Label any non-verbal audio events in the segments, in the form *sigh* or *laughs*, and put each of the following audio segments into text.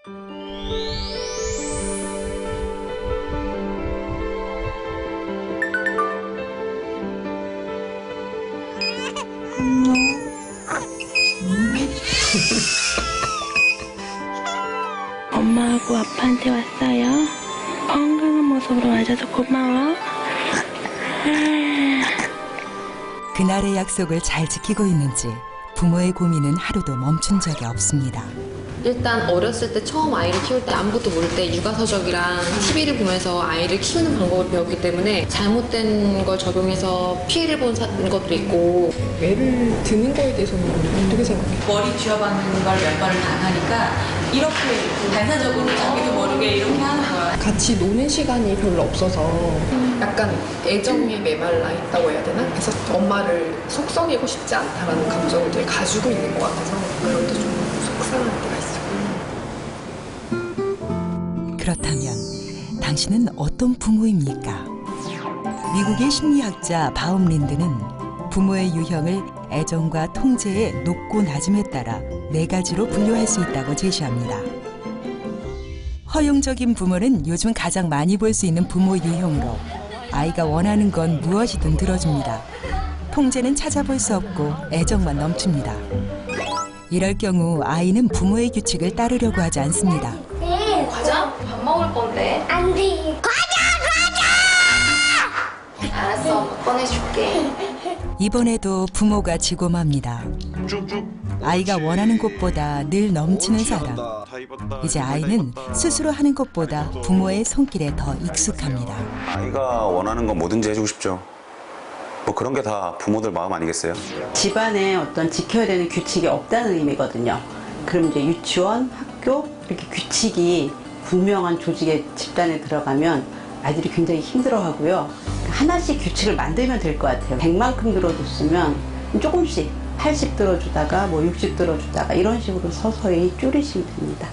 *laughs* 엄마하고 아빠한테 왔어요. 건강한 모습으로 와줘서 고마워. *laughs* 그날의 약속을 잘 지키고 있는지 부모의 고민은 하루도 멈춘 적이 없습니다. 일단 어렸을 때 처음 아이를 키울 때 아무것도 모를 때 육아서적이랑 TV를 보면서 아이를 키우는 방법을 배웠기 때문에 잘못된 걸 적용해서 피해를 본 사- 것도 있고 애를 드는 거에 대해서는 어떻게 생각해? 머리 쥐어박는 걸 몇 번을 당하니까 이렇게 반사적으로 자기도 모르게 이렇게 하는 거야. 같이 노는 시간이 별로 없어서 약간 애정에 메말라 있다고 해야 되나? 그래서 엄마를 속썩이고 싶지 않다라는 감정을 되게 가지고 있는 것 같아서 그럴 때좀 속상할 때 그렇다면 당신은 어떤 부모입니까? 미국의 심리학자 바움 린드는 부모의 유형을 애정과 통제의 높고 낮음에 따라 네 가지로 분류할 수 있다고 제시합니다. 허용적인 부모는 요즘 가장 많이 볼 수 있는 부모 유형으로 아이가 원하는 건 무엇이든 들어줍니다. 통제는 찾아볼 수 없고 애정만 넘칩니다. 이럴 경우 아이는 부모의 규칙을 따르려고 하지 않습니다. 과자? 밥 먹을 건데. 안 돼. 알았어, 엄마 꺼내줄게. 이번에도 부모가 지고 맙니다. 아이가 원하는 것보다 늘 넘치는 사랑. 이제 아이는 스스로 하는 것보다 부모의 손길에 더 익숙합니다. 아이가 원하는 건 뭐든지 해주고 싶죠. 뭐 그런 게 다 부모들 마음 아니겠어요? 집안에 어떤 지켜야 되는 규칙이 없다는 의미거든요. 그럼 이제 유치원, 학교 이렇게 규칙이 분명한 조직의 집단에 들어가면 아이들이 굉장히 힘들어하고요. 하나씩 규칙을 만들면 될 것 같아요. 100만큼 들어줬으면 조금씩 80 들어주다가 뭐 60 들어주다가 이런 식으로 서서히 줄이시면 됩니다.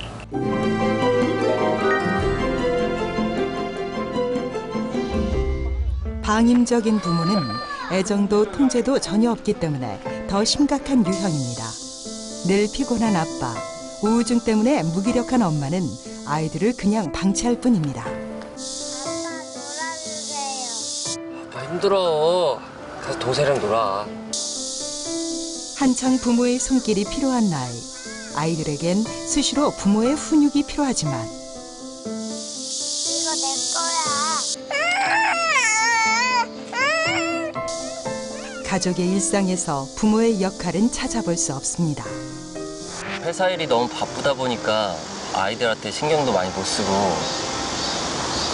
방임적인 부모는 애정도 통제도 전혀 없기 때문에 더 심각한 유형입니다. 늘 피곤한 아빠, 우울증 때문에 무기력한 엄마는 아이들을 그냥 방치할 뿐입니다. 놀아주세요. 아, 힘들어. 가서 동생이랑 놀아. 한창 부모의 손길이 필요한 나이. 아이들에겐 수시로 부모의 훈육이 필요하지만 이거 내 거야. 가족의 일상에서 부모의 역할은 찾아볼 수 없습니다. 회사 일이 너무 바쁘다 보니까 아이들한테 신경도 많이 못 쓰고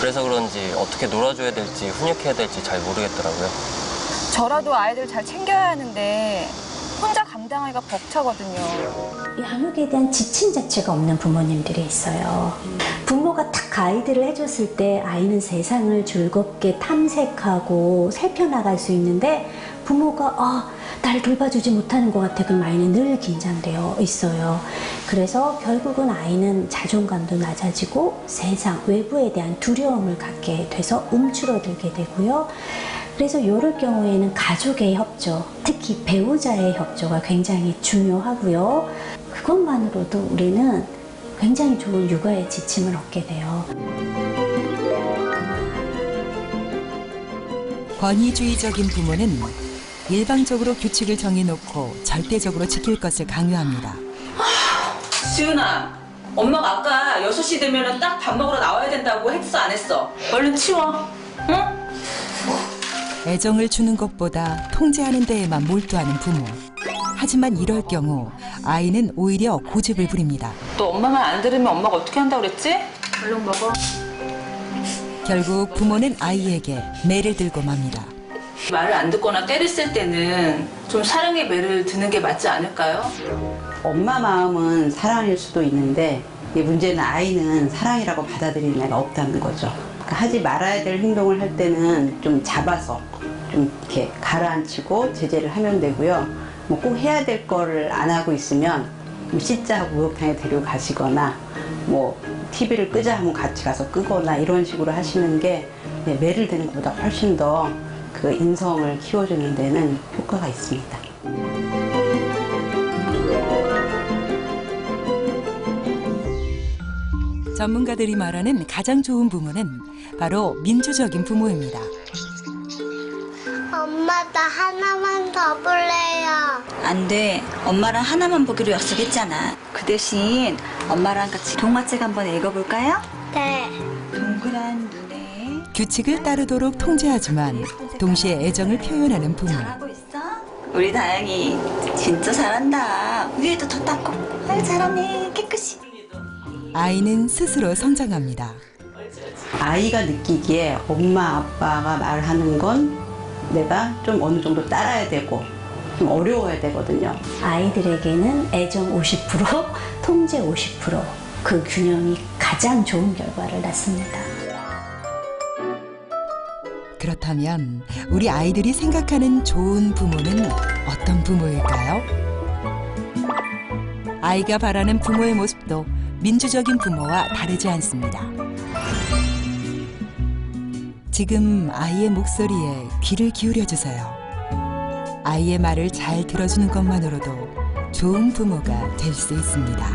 그래서 그런지 어떻게 놀아줘야 될지 훈육해야 될지 잘 모르겠더라고요. 저라도 아이들 잘 챙겨야 하는데 혼자 감당하기가 벅차거든요. 양육에 대한 지침 자체가 없는 부모님들이 있어요. 부모가 딱 아이들을 해줬을 때 아이는 세상을 즐겁게 탐색하고 살펴나갈 수 있는데 부모가 아, 날 돌봐주지 못하는 것 같아. 그럼 아이는 늘 긴장되어 있어요. 그래서 결국은 아이는 자존감도 낮아지고 세상, 외부에 대한 두려움을 갖게 돼서 움츠러들게 되고요. 그래서 이럴 경우에는 가족의 협조, 특히 배우자의 협조가 굉장히 중요하고요. 그것만으로도 우리는 굉장히 좋은 육아의 지침을 얻게 돼요. 권위주의적인 부모는 일방적으로 규칙을 정해놓고 절대적으로 지킬 것을 강요합니다. 지은아, 엄마가 아까 6시 되면 딱 밥 먹으러 나와야 된다고 했어, 안 했어? 얼른 치워. 응? 애정을 주는 것보다 통제하는 데에만 몰두하는 부모. 하지만 이럴 경우 아이는 오히려 고집을 부립니다. 또 엄마 말안 들으면 엄마가 어떻게 한다고 그랬지? 얼른 먹어. 결국 부모는 아이에게 매를 들고 맙니다. 말을 안 듣거나 때렸을 때는 좀 사랑의 매를 드는 게 맞지 않을까요? 엄마 마음은 사랑일 수도 있는데 이 문제는 아이는 사랑이라고 받아들이는 애가 없다는 거죠. 그러니까 하지 말아야 될 행동을 할 때는 좀 잡아서 좀 이렇게 가라앉히고 제재를 하면 되고요. 뭐 꼭 해야 될 거를 안 하고 있으면 뭐 씻자 하고 목욕탕에 데려가시거나 뭐 TV를 끄자 하면 같이 가서 끄거나 이런 식으로 하시는 게 네, 매를 대는 것보다 훨씬 더 그 인성을 키워주는 데는 효과가 있습니다. 전문가들이 말하는 가장 좋은 부모는 바로 민주적인 부모입니다. 엄마 나 하나만 더 볼래요. 안 돼. 엄마랑 하나만 보기로 약속했잖아. 그 대신 엄마랑 같이 동화책 한번 읽어볼까요? 네. 동그란 눈에 규칙을 따르도록 통제하지만 동시에 애정을 표현하는 부모. 잘하고 있어? 우리 다영이 진짜 잘한다. 위에도 더 닦고. 아유 잘하네. 깨끗이. 아이는 스스로 성장합니다. 아이가 느끼기에 엄마 아빠가 말하는 건 내가 좀 어느 정도 따라야 되고 좀 어려워야 되거든요. 아이들에게는 애정 50%, 통제 50%그 균형이 가장 좋은 결과를 낳습니다. 그렇다면 우리 아이들이 생각하는 좋은 부모는 어떤 부모일까요? 아이가 바라는 부모의 모습도 민주적인 부모와 다르지 않습니다. 지금 아이의 목소리에 귀를 기울여 주세요. 아이의 말을 잘 들어주는 것만으로도 좋은 부모가 될 수 있습니다.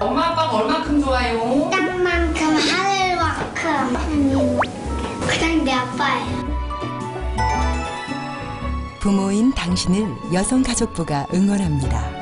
엄마 아빠가 얼만큼 좋아요? 땅만큼 하늘만큼 그냥 내 아빠예요. 부모인 당신을 여성가족부가 응원합니다.